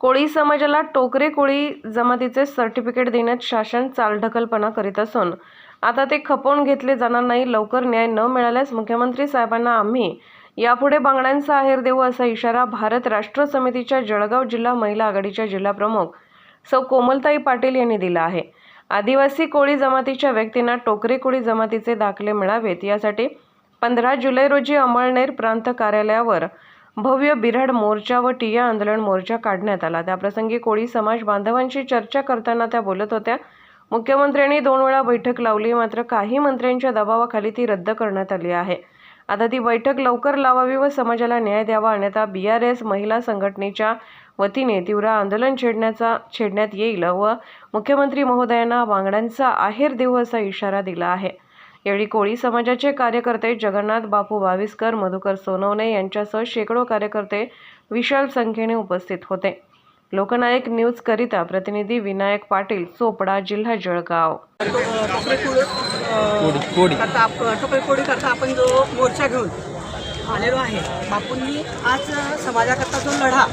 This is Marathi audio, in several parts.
कोळी समाजाला टोकरे कोळी जमातीचे सर्टिफिकेट देण्यात शासन चालढकलपणा करीत असून आता ते खपवून घेतले जाणार नाही लवकर न्याय न मिळाल्यास मुख्यमंत्री साहेबांना आम्ही यापुढे बांगड्यांचा आहेर देऊ असा इशारा भारत राष्ट्र समितीच्या जळगाव जिल्हा महिला आघाडीच्या जिल्हाप्रमुख सौ कोमलताई पाटील यांनी दिला आहे. आदिवासी कोळी जमातीच्या व्यक्तींना टोकरे कोळी जमातीचे दाखले मिळावेत यासाठी पंधरा जुलै रोजी अमळनेर प्रांत कार्यालयावर भव्य बिऱ्हाड मोर्चा व टिया आंदोलन मोर्चा काढण्यात आला. त्याप्रसंगी कोळी समाज बांधवांशी चर्चा करताना त्या बोलत होत्या. मुख्यमंत्र्यांनी दोन वेळा बैठक लावली मात्र काही मंत्र्यांच्या दबावाखाली ती रद्द करण्यात आली आहे. आता ती बैठक लवकर लावावी व समाजाला न्याय द्यावा अन्यथा बी आर एस महिला संघटनेच्या वतीने तीव्र आंदोलन छेडण्याचा छेडण्यात येईल व मुख्यमंत्री महोदयांना बांगड्यांचा आहेर देऊ असा इशारा दिला आहे. यावेळी कोळी समाजाचे कार्यकर्ते जगन्नाथ बापू बाविस्कर मधुकर सोनवणे यांच्यासह शेकडो कार्यकर्ते विशाल संख्येने उपस्थित होते. लोकनायक न्यूज करिता प्रतिनिधी विनायक पाटील चोपडा जिल्हा जळगाव. करता आपण जो मोर्चा घेऊन आलेलो आहे बापूंनी आज समाजाकरता जो लढा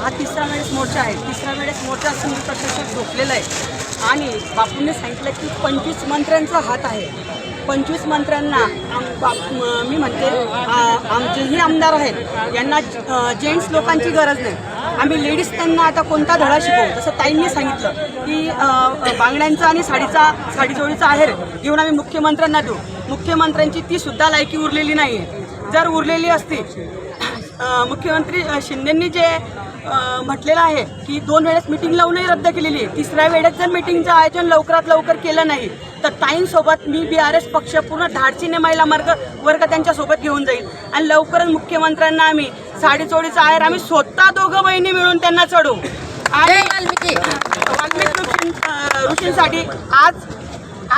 हा तिसरा वेळेस मोर्चा आहे. तिसरा वेळेस मोर्चा संधी प्रशासक झोपलेला आहे. आणि बापूंनी सांगितलं की पंचवीस मंत्र्यांचा हात आहे. पंचवीस मंत्र्यांना बाप मी म्हणते आमचेही आमदार आहेत यांना जेंट्स लोकांची गरज नाही. आम्ही लेडीज त्यांना आता कोणता धडा शिकवू? जसं ताईंनी सांगितलं की बांगड्यांचा आणि साडीचा साडीजोडीचा आहेर घेऊन आम्ही मुख्यमंत्र्यांना देऊ. मुख्यमंत्र्यांची ती सुद्धा लायकी उरलेली नाही जर उरलेली असती मुख्यमंत्री शिंदेंनी जे म्हटलेलं आहे की दोन वेळेस मिटिंग लावूनही रद्द केलेली आहे. तिसऱ्या वेळेस जर मिटिंगचं आयोजन लवकरात लवकर केलं नाही तर ताईंसोबत मी बी आर एस पक्ष पूर्ण धाडसीने महिला मार्ग वर्ग त्यांच्यासोबत घेऊन जाईल. आणि लवकरच मुख्यमंत्र्यांना आम्ही साडी चोळीचा आहेर आम्ही स्वतः दोघं बहिणी मिळून त्यांना चढवू. आणि ऋषींसाठी आज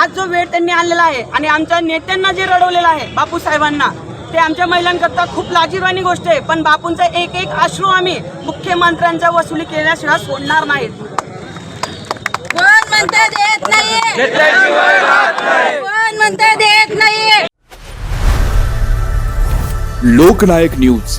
आज जो वेळ त्यांनी आणलेला आहे आणि आमच्या नेत्यांना जे रडवलेलं आहे बापू साहेबांना ते आमच्या महिलांकरता खूप लाजीरवाणी गोष्ट आहे. पण बापूंचा एक एक अश्रू आम्ही मुख्यमंत्र्यांच्या वसुली केल्याशिवाय सोडणार नाहीत. कोण म्हणते देत नाही कोण म्हणते देत नाही लोकनायक न्यूज.